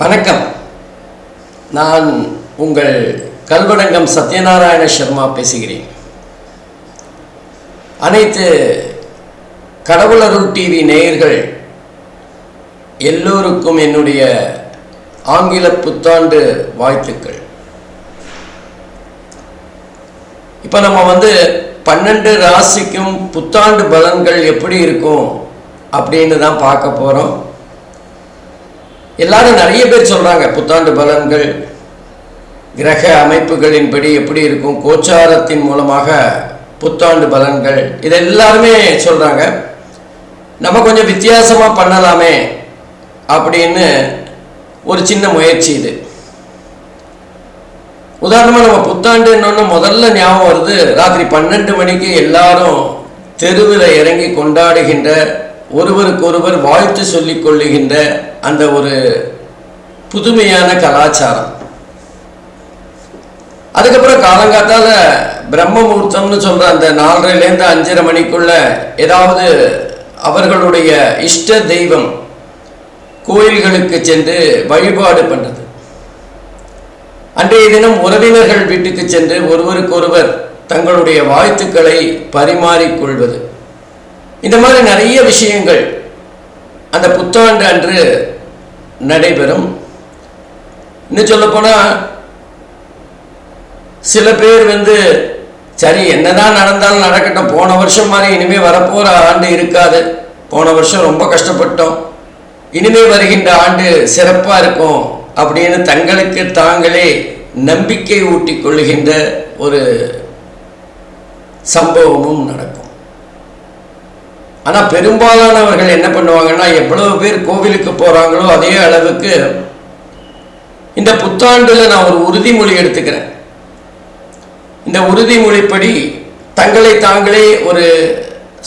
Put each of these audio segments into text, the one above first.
வணக்கம். நான் உங்கள் கல்வணங்கம் சத்யநாராயண சர்மா பேசுகிறேன். அனைத்து கடவுளருள் டிவி நேயர்கள் எல்லோருக்கும் என்னுடைய ஆங்கில புத்தாண்டு வாழ்த்துக்கள். இப்போ நம்ம வந்து பன்னெண்டு ராசிக்கும் புத்தாண்டு பலன்கள் எப்படி இருக்கும் அப்படின்னு தான் பார்க்க போகிறோம் எல்லாரும் நிறைய பேர் சொல்கிறாங்க புத்தாண்டு பலன்கள் கிரக அமைப்புகளின்படி எப்படி இருக்கும் கோச்சாரத்தின் மூலமாக புத்தாண்டு பலன்கள் இது எல்லாருமே சொல்கிறாங்க நம்ம கொஞ்சம் வித்தியாசமாக பண்ணலாமே அப்படின்னு ஒரு சின்ன முயற்சி இது. உதாரணமாக நம்ம புத்தாண்டுன்னு முதல்ல ஞாபகம் வருது ராத்திரி பன்னெண்டு மணிக்கு எல்லாரும் தெருவில் இறங்கி கொண்டாடுகின்ற ஒருவருக்கொருவர் வாழ்த்து சொல்லிக் கொள்ளுகின்ற அந்த ஒரு புதுமையான கலாச்சாரம். அதுக்கப்புறம் காலங்காத்தால பிரம்ம முகூர்த்தம்னு சொல்ற அந்த நாலரைலேருந்து அஞ்சரை மணிக்குள்ள ஏதாவது அவர்களுடைய இஷ்ட தெய்வம் கோயில்களுக்கு சென்று வழிபாடு பண்றது. அன்றைய தினம் உறவினர்கள் வீட்டுக்கு சென்று ஒருவருக்கொருவர் தங்களுடைய வாழ்த்துக்களை பரிமாறிக்கொள்வது. இந்த மாதிரி நிறைய விஷயங்கள் அந்த புத்தாண்டு அன்று நடைபெறும். இன்னும் சொல்லப்போனால் சில பேர் வந்து சரி என்னதான் நடந்தாலும் நடக்கட்டும். போன வருஷம் மாதிரி இனிமேல் வரப்போகிற ஆண்டு இருக்காது. போன வருஷம் ரொம்ப கஷ்டப்பட்டோம். இனிமேல் வருகின்ற ஆண்டு சிறப்பாக இருக்கும் அப்படின்னு தங்களுக்கு தாங்களே நம்பிக்கை ஊட்டி கொள்கின்ற ஒரு சம்பவமும் நடக்கும். ஆனால் பெரும்பாலானவர்கள் என்ன பண்ணுவாங்கன்னா எவ்வளவு பேர் கோவிலுக்கு போகிறாங்களோ அதே அளவுக்கு இந்த புத்தாண்டில் நான் ஒரு உறுதிமொழி எடுத்துக்கிறேன். இந்த உறுதிமொழிப்படி தங்களை தாங்களே ஒரு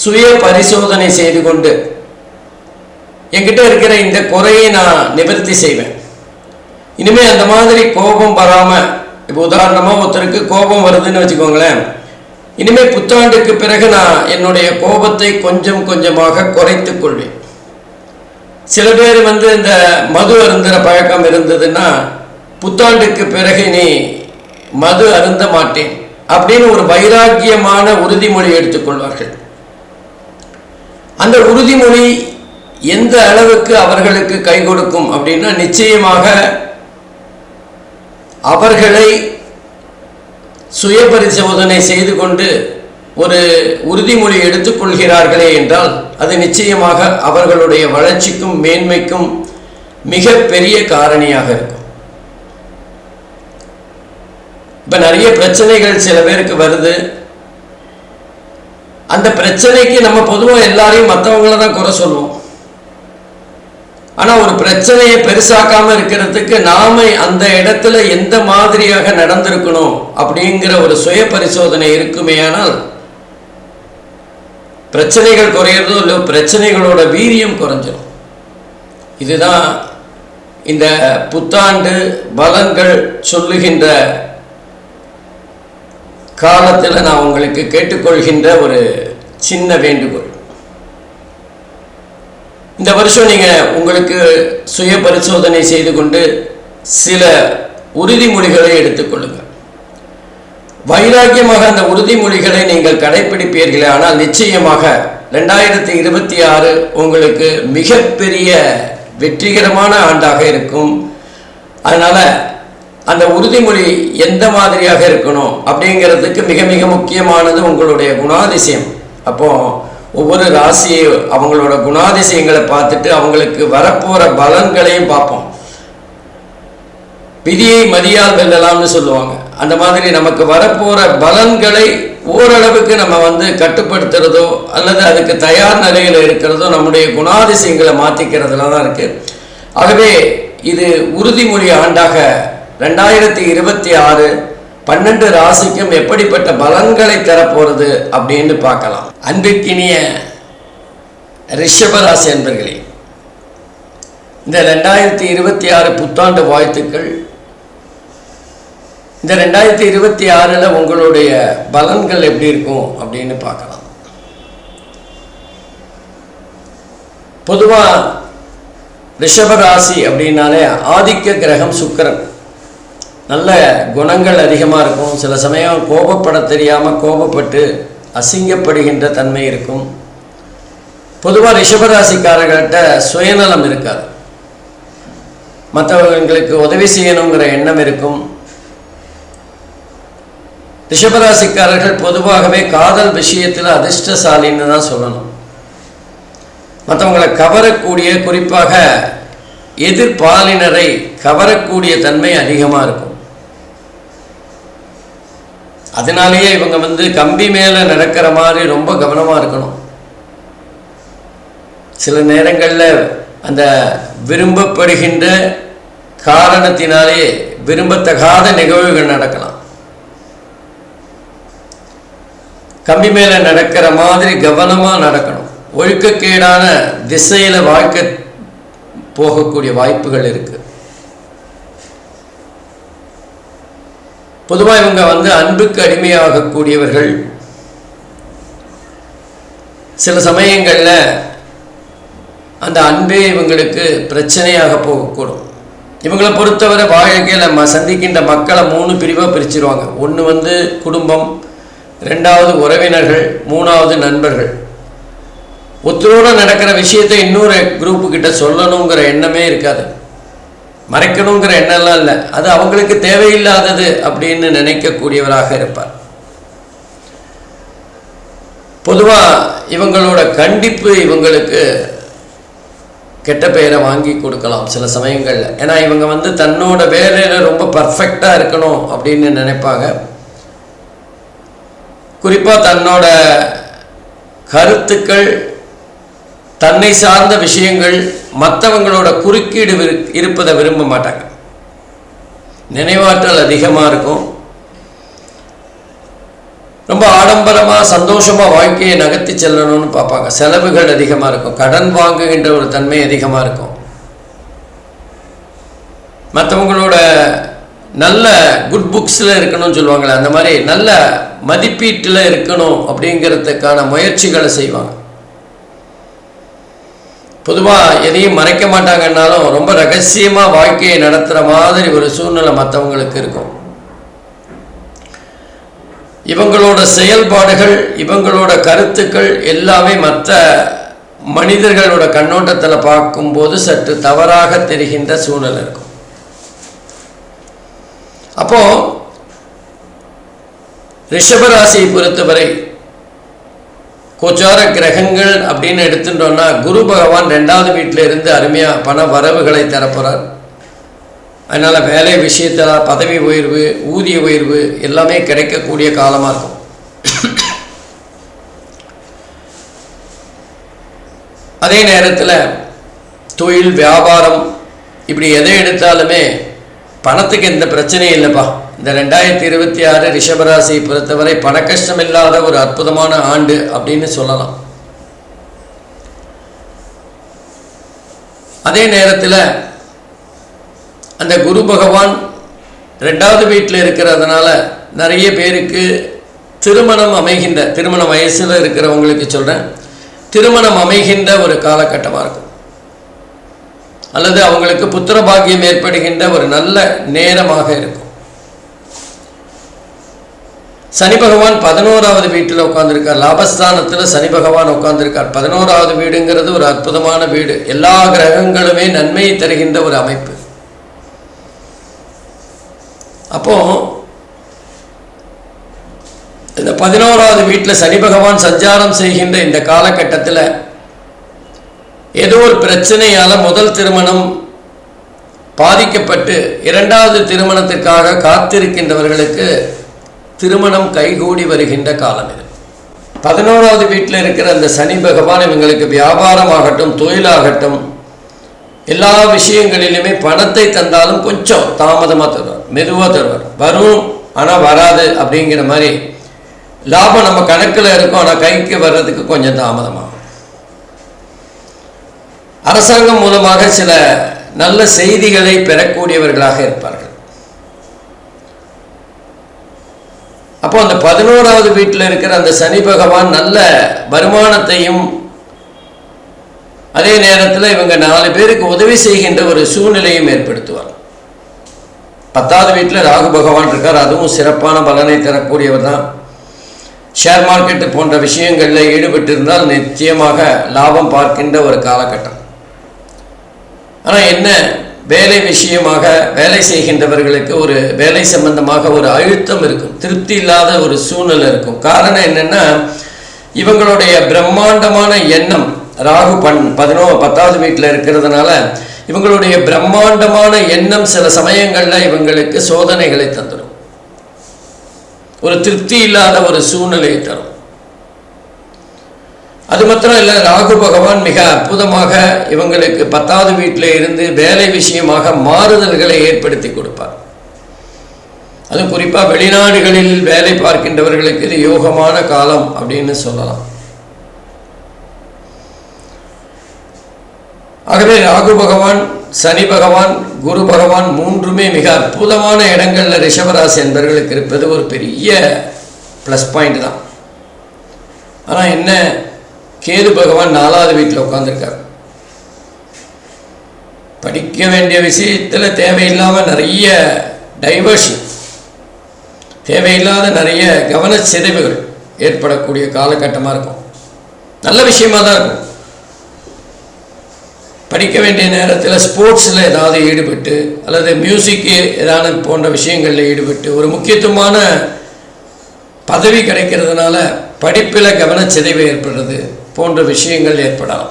சுய பரிசோதனை செய்து கொண்டு என்கிட்ட இருக்கிற இந்த குறையை நான் நிவர்த்தி செய்வேன். இனிமேல் அந்த மாதிரி கோபம் வராமல் இப்போ உதாரணமாக ஒருத்தருக்கு கோபம் வருதுன்னு வச்சுக்கோங்களேன். இனிமே புத்தாண்டுக்கு பிறகு நான் என்னுடைய கோபத்தை கொஞ்சம் கொஞ்சமாக குறைத்து கொள்வேன். சில பேர் வந்து இந்த மது அருந்துற பழக்கம் இருந்ததுன்னா புத்தாண்டுக்கு பிறகு நீ மது அருந்த மாட்டேன் அப்படின்னு ஒரு வைராக்கியமான உறுதிமொழி எடுத்துக்கொள்வார்கள் அந்த உறுதிமொழி எந்த அளவுக்கு அவர்களுக்கு கை கொடுக்கும் அப்படின்னா நிச்சயமாக அவர்களை சுய பரிசோதனை செய்து கொண்டு ஒரு உறுதிமொழி எடுத்துக்கொள்கிறார்களே என்றால் அது நிச்சயமாக அவர்களுடைய வளர்ச்சிக்கும் மேன்மைக்கும் மிக பெரிய காரணியாக இருக்கும். இப்ப நிறைய பிரச்சனைகள் சில பேருக்கு வருது. அந்த பிரச்சனைக்கு நம்ம பொதுவாக எல்லாரையும் மற்றவங்கள தான் குறை சொல்லுவோம். ஆனால் ஒரு பிரச்சனையை பெருசாக்காமல் இருக்கிறதுக்கு நாம அந்த இடத்துல எந்த மாதிரியாக நடந்திருக்கணும் அப்படிங்கிற ஒரு சுய பரிசோதனை இருக்குமேயானால் பிரச்சனைகள் குறையிறதோ இல்லை பிரச்சனைகளோட வீரியம் குறைஞ்சிடும் இதுதான் இந்த புத்தாண்டு பலன்கள் சொல்லுகின்ற காலத்தில் நான் உங்களுக்கு கேட்டுக்கொள்கின்ற ஒரு சின்ன வேண்டுகோள். இந்த வருஷம் நீங்கள் உங்களுக்கு சுய பரிசோதனை செய்து கொண்டு சில உறுதிமொழிகளை எடுத்துக்கொள்ளுங்கள் வைராக்கியமாக அந்த உறுதிமொழிகளை நீங்கள் கடைபிடிப்பீர்களே ஆனால் நிச்சயமாக ரெண்டாயிரத்தி இருபத்தி ஆறு உங்களுக்கு மிகப்பெரிய வெற்றிகரமான ஆண்டாக இருக்கும். அதனால் அந்த உறுதிமொழி எந்த மாதிரியாக இருக்கணும் அப்படிங்கிறதுக்கு மிக மிக முக்கியமானது உங்களுடைய குணாதிசயம். அப்போது ஒவ்வொரு ராசியை அவங்களோட குணாதிசயங்களை பார்த்துட்டு அவங்களுக்கு வரப்போற பலன்களையும் பார்ப்போம். விதியை மதியால் வெல்லலாம்னு சொல்லுவாங்க. அந்த மாதிரி நமக்கு வரப்போற பலன்களை ஓரளவுக்கு நம்ம வந்து கட்டுப்படுத்துறதோ அல்லது அதுக்கு தயார் நிலையில் இருக்கிறதோ நம்முடைய குணாதிசயங்களை மாற்றிக்கிறதுல தான் இருக்கு. ஆகவே இது உறுதிமொழி ஆண்டாக ரெண்டாயிரத்தி இருபத்தி ஆறு பன்னெண்டு ராசிக்கும் எப்படிப்பட்ட பலன்களை தரப்போறது அப்படின்னு பார்க்கலாம். அன்பிற்கினிய ரிஷபராசி அன்பர்களே இந்த ரெண்டாயிரத்தி இருபத்தி ஆறு புத்தாண்டு வாழ்த்துக்கள். இந்த ரெண்டாயிரத்தி இருபத்தி ஆறில் உங்களுடைய பலன்கள் எப்படி இருக்கும் அப்படின்னு பார்க்கலாம். பொதுவாக ரிஷபராசி அப்படின்னாலே ஆதிக்க கிரகம் சுக்கிரன். நல்ல குணங்கள் அதிகமாக இருக்கும். சில சமயம் கோபப்பட தெரியாமல் கோபப்பட்டு அசிங்கப்படுகின்ற தன்மை இருக்கும். பொதுவாக ரிஷபராசிக்காரர்கள்ட்ட சுயநலம் இருக்காது. மற்றவங்களுக்கு உதவி செய்யணுங்கிற எண்ணம் இருக்கும். ரிஷபராசிக்காரர்கள் பொதுவாகவே காதல் விஷயத்தில் அதிர்ஷ்டசாலின்னு தான் சொல்லணும். மற்றவங்களை கவரக்கூடிய குறிப்பாக எதிர்பாலினரை கவரக்கூடிய தன்மை அதிகமாக இருக்கும். அதனாலேயே இவங்க வந்து கம்பி மேலே நடக்கிற மாதிரி ரொம்ப கவனமாக இருக்கணும். சில நேரங்களில் அந்த விரும்பப்படுகின்ற காரணத்தினாலே விரும்பத்தகாத நிகழ்வுகள் நடக்கலாம். கம்பி மேலே நடக்கிற மாதிரி கவனமாக நடக்கணும். ஒழுக்கக்கேடான திசையில் வாழ்க்கை போகக்கூடிய வாய்ப்புகள் இருக்குது பொதுவாக இவங்க வந்து அன்புக்கு அடிமையாகக்கூடியவர்கள். சில சமயங்களில் அந்த அன்பே இவங்களுக்கு பிரச்சனையாக போகக்கூடும். இவங்களை பொறுத்தவரை வாழ்க்கையில் ம சந்திக்கின்ற மக்களை மூணு பிரிவாக பிரிச்சிருவாங்க. ஒன்று வந்து குடும்பம் ரெண்டாவது உறவினர்கள் மூணாவது நண்பர்கள். ஒருத்தரோட நடக்கிற விஷயத்தை இன்னொரு குரூப்பு கிட்ட சொல்லணுங்கிற எண்ணமே இருக்காது. மறைக்கணுங்கிற எண்ணம்லாம் இல்லை. அது அவங்களுக்கு தேவையில்லாதது அப்படின்னு நினைக்கக்கூடியவராக இருப்பார். பொதுவாக இவங்களோட கண்டிப்பு இவங்களுக்கு கெட்ட பெயரை வாங்கி கொடுக்கலாம் சில சமயங்களில். ஏன்னா இவங்க வந்து தன்னோட வேலையில் ரொம்ப பர்ஃபெக்டாக இருக்கணும் அப்படின்னு நினைப்பாங்க. குறிப்பாக தன்னோட கருத்துக்கள் தன்னை சார்ந்த விஷயங்கள் மற்றவங்களோட குறுக்கீடு விரு- இருப்பதை விரும்ப மாட்டாங்க. நினைவாற்றல் அதிகமாக இருக்கும். ரொம்ப ஆடம்பரமாக சந்தோஷமாக வாழ்க்கையை நகர்த்தி செல்லணும்னு பார்ப்பாங்க. செலவுகள் அதிகமாக இருக்கும். கடன் வாங்குகின்ற ஒரு தன்மை அதிகமாக இருக்கும். மற்றவங்களோட நல்ல குட் புக்ஸில் இருக்கணும்னு சொல்லுவாங்களே அந்த மாதிரி நல்ல மதிப்பீட்டில் இருக்கணும் அப்படிங்கிறதுக்கான முயற்சிகளை செய்வாங்க. பொதுவாக எதையும் மறைக்க மாட்டாங்கன்னாலும் ரொம்ப ரகசியமாக வாழ்க்கையை நடத்துகிற மாதிரி ஒரு சூழ்நிலை மற்றவங்களுக்கு இருக்கும். இவங்களோட செயல்பாடுகள் இவங்களோட கருத்துக்கள் எல்லாமே மற்ற மனிதர்களோட கண்ணோட்டத்தில் பார்க்கும்போது சற்று தவறாக தெரிகின்ற சூழ்நிலை இருக்கும். அப்போ ரிஷபராசியை பொறுத்தவரை கோச்சார கிரகங்கள் அப்படின்னு எடுத்துட்டோம்னா குரு பகவான் ரெண்டாவது வீட்டில் இருந்து அருமையாக பண வரவுகளை தரப்போகிறார் அதனால் வேலை விஷயத்தில் பதவி உயர்வு ஊதிய உயர்வு எல்லாமே கிடைக்கக்கூடிய காலமாக இருக்கும். அதே நேரத்தில் தொழில் வியாபாரம் இப்படி எதை எடுத்தாலுமே பணத்துக்கு எந்த பிரச்சனையும் இல்லைப்பா. இந்த ரெண்டாயிரத்தி இருபத்தி ஆறு ரிஷபராசியை பொறுத்தவரை பணக்கஷ்டம் இல்லாத ஒரு அற்புதமான ஆண்டு அப்படின்னு சொல்லலாம். அதே நேரத்தில் அந்த குரு பகவான் ரெண்டாவது வீட்டில் இருக்கிறதுனால நிறைய பேருக்கு திருமணம் அமைகின்ற திருமண வயசில் இருக்கிறவங்களுக்கு சொல்கிறேன் திருமணம் அமைகின்ற ஒரு காலகட்டமாக இருக்கும். அல்லது அவங்களுக்கு புத்திர பாக்கியம் ஏற்படுகின்ற ஒரு நல்ல நேரமாக இருக்கும். சனி பகவான் பதினோராவது வீட்டில் உட்காந்துருக்கார் லாபஸ்தானத்தில் சனி பகவான் உட்காந்துருக்கார் பதினோராவது வீடுங்கிறது ஒரு அற்புதமான வீடு. எல்லா கிரகங்களுமே நன்மையை தருகின்ற ஒரு அமைப்பு. அப்போ இந்த பதினோராவது வீட்டில் சனி பகவான் சஞ்சாரம் செய்கின்ற இந்த காலகட்டத்தில் ஏதோ ஒரு பிரச்சனையால் முதல் திருமணம் பாதிக்கப்பட்டு இரண்டாவது திருமணத்திற்காக காத்திருக்கின்றவர்களுக்கு திருமணம் கைகூடி வருகின்ற காலம் இது. பதினோராவது வீட்டில் இருக்கிற அந்த சனி பகவான் இவங்களுக்கு வியாபாரமாகட்டும் தொழிலாகட்டும் எல்லா விஷயங்களிலுமே பணத்தை தந்தாலும் கொஞ்சம் தாமதமாக தருவார் மெதுவாக தருவார். வரும் ஆனால் வராது அப்படிங்கிற மாதிரி லாபம் நம்ம கணக்கில் இருக்கும் ஆனால் கைக்கு வர்றதுக்கு கொஞ்சம் தாமதமாகும். அரசாங்கம் மூலமாக சில நல்ல செய்திகளை பெறக்கூடியவர்களாக இருப்பார்கள். அப்போ அந்த பதினோராவது வீட்டில் இருக்கிற அந்த சனி பகவான் நல்ல வருமானத்தையும் அதே நேரத்தில் இவங்க நாலு பேருக்கு உதவி செய்கின்ற ஒரு சூழ்நிலையும் ஏற்படுத்துவார். பத்தாவது வீட்டில் ராகு பகவான் இருக்கார் அதுவும் சிறப்பான பலனை தரக்கூடியவர் தான். ஷேர் மார்க்கெட்டு போன்ற விஷயங்களில் ஈடுபட்டிருந்தால் நிச்சயமாக லாபம் பார்க்கின்ற ஒரு காலகட்டம். ஆனால் என்ன வேலை விஷயமாக வேலை செய்கின்றவர்களுக்கு ஒரு வேலை சம்பந்தமாக ஒரு அழுத்தம் இருக்கும். திருப்தி இல்லாத ஒரு சூழ்நிலை இருக்கும். காரணம் என்னென்னா இவங்களுடைய பிரம்மாண்டமான எண்ணம் ராகு பண் பதினோ பத்தாவது வீட்டில் இருக்கிறதுனால இவங்களுடைய பிரம்மாண்டமான எண்ணம் சில சமயங்களில் இவங்களுக்கு சோதனைகளை தந்துடும். ஒரு திருப்தி இல்லாத ஒரு சூழ்நிலையை தரும். அது மாத்திரம் இல்லை ராகு பகவான் மிக அற்புதமாக இவங்களுக்கு பத்தாவது வீட்டில் இருந்து வேலை விஷயமாக மாறுதல்களை ஏற்படுத்தி கொடுப்பார். அது குறிப்பாக வெளிநாடுகளில் வேலை பார்க்கின்றவர்களுக்கு இது யோகமான காலம் அப்படின்னு சொல்லலாம். ஆகவே ராகு பகவான் சனி பகவான் குரு பகவான் மூன்றுமே மிக அற்புதமான இடங்களில் ரிஷபராசி என்பவர்களுக்கு இருப்பது ஒரு பெரிய ப்ளஸ் பாயிண்ட் தான். ஆனால் என்ன கேது பகவான் நாலாவது வீட்டில் உட்காந்துருக்கார் படிக்க வேண்டிய விஷயத்தில் தேவையில்லாமல் நிறைய டைவர்ஷன் தேவையில்லாத நிறைய கவன சிதைவுகள் ஏற்படக்கூடிய காலகட்டமாக இருக்கும். நல்ல விஷயமாக தான் இருக்கும். படிக்க வேண்டிய நேரத்தில் ஸ்போர்ட்ஸில் ஏதாவது ஈடுபட்டு அல்லது மியூசிக்கு ஏதாவது போன்ற விஷயங்களில் ஈடுபட்டு ஒரு முக்கியத்துவமான பதவி கிடைக்கிறதுனால படிப்பில் கவனச்சிதைவு ஏற்படுறது போன்ற விஷயங்கள் ஏற்படலாம்.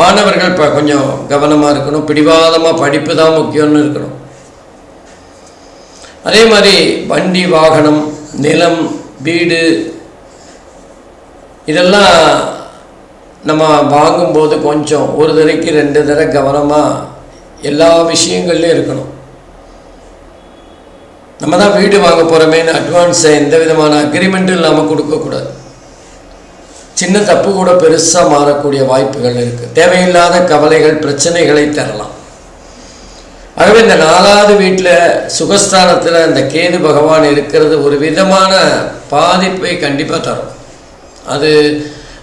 மாணவர்கள் இப்போ கொஞ்சம் கவனமாக இருக்கணும். பிடிவாதமாக படிப்பு தான் முக்கியம்னு இருக்கணும். அதே மாதிரி வண்டி வாகனம் நிலம் வீடு இதெல்லாம் நம்ம வாங்கும்போது கொஞ்சம் ஒரு தடவைக்கு ரெண்டு தடவை கவனமாக எல்லா விஷயங்கள்லையும் இருக்கணும். நம்ம தான் வீடு வாங்க போகிறோமேனு அட்வான்ஸை எந்த விதமான அக்ரிமெண்ட்டும் இல்லாமல் கொடுக்கக்கூடாது சின்ன தப்பு கூட பெருசாக மாறக்கூடிய வாய்ப்புகள் இருக்குது தேவையில்லாத கவலைகள் பிரச்சனைகளை தரலாம். ஆகவே இந்த நாலாவது வீட்டில் சுகஸ்தானத்தில் இந்த கேது பகவான் இருக்கிறது ஒரு விதமான பாதிப்பை கண்டிப்பாக தரும். அது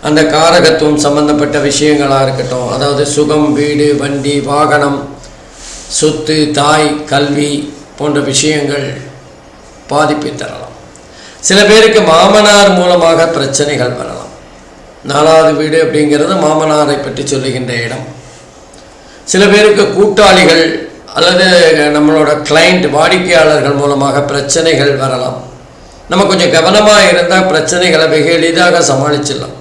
அந்த காரகத்துவம் சம்பந்தப்பட்ட விஷயங்களாக இருக்கட்டும். அதாவது சுகம் வீடு வண்டி வாகனம் சொத்து தாய் கல்வி போன்ற விஷயங்கள் பாதிப்பை தரலாம். சில பேருக்கு மாமனார் மூலமாக பிரச்சனைகள் வரலாம். நாலாவது வீடு அப்படிங்கிறது மாமனாரை பற்றி சொல்லுகின்ற இடம். சில பேருக்கு கூட்டாளிகள் அல்லது நம்மளோட கிளைண்ட் வாடிக்கையாளர்கள் மூலமாக பிரச்சனைகள் வரலாம். நம்ம கொஞ்சம் கவனமாக இருந்தால் பிரச்சனைகளை மிக எளிதாக சமாளிச்சிடலாம்.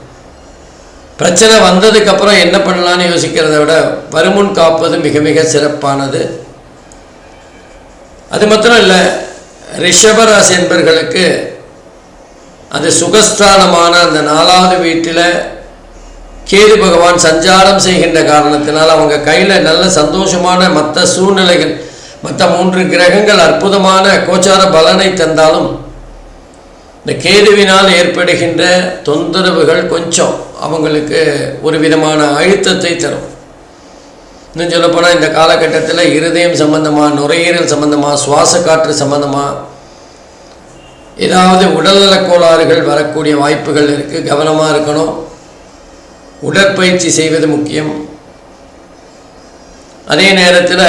பிரச்சனை வந்ததுக்கப்புறம் என்ன பண்ணலான்னு யோசிக்கிறத விட வருமுன் காப்பது மிக மிக சிறப்பானது. அது மாத்திரம் இல்லை ரிஷபராசி என்பர்களுக்கு அது சுகஸ்தானமான அந்த நாலாவது வீட்டில் கேது பகவான் சஞ்சாரம் செய்கின்ற காரணத்தினால் அவங்க கையில் நல்ல சந்தோஷமான மற்ற சூழ்நிலைகள் மற்ற மூன்று கிரகங்கள் அற்புதமான கோச்சார பலனை தந்தாலும் இந்த கேதுவினால் ஏற்படுகின்ற தொந்தரவுகள் கொஞ்சம் அவங்களுக்கு ஒரு விதமான அழுத்தத்தை தரும். இன்னும் சொல்லப்போனால் இந்த காலகட்டத்தில் இருதயம் சம்பந்தமாக நுரையீரல் சம்பந்தமாக சுவாச காற்று சம்பந்தமாக ஏதாவது உடல்நலக் கோளாறுகள் வரக்கூடிய வாய்ப்புகள் இருக்குது கவனமாக இருக்கணும். உடற்பயிற்சி செய்வது முக்கியம். அதே நேரத்தில்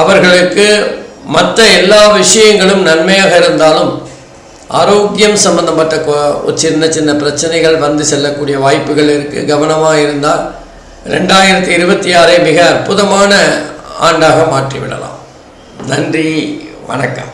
அவர்களுக்கு மற்ற எல்லா விஷயங்களும் நன்மையாக இருந்தாலும் ஆரோக்கியம் சம்பந்தப்பட்ட ஒரு சின்ன சின்ன பிரச்சனைகள் வந்து செல்லக்கூடிய வாய்ப்புகள் இருக்குது கவனமாக இருந்தால் ரெண்டாயிரத்தி இருபத்தி ஆறை மிக அற்புதமான ஆண்டாக மாற்றிவிடலாம். நன்றி வணக்கம்.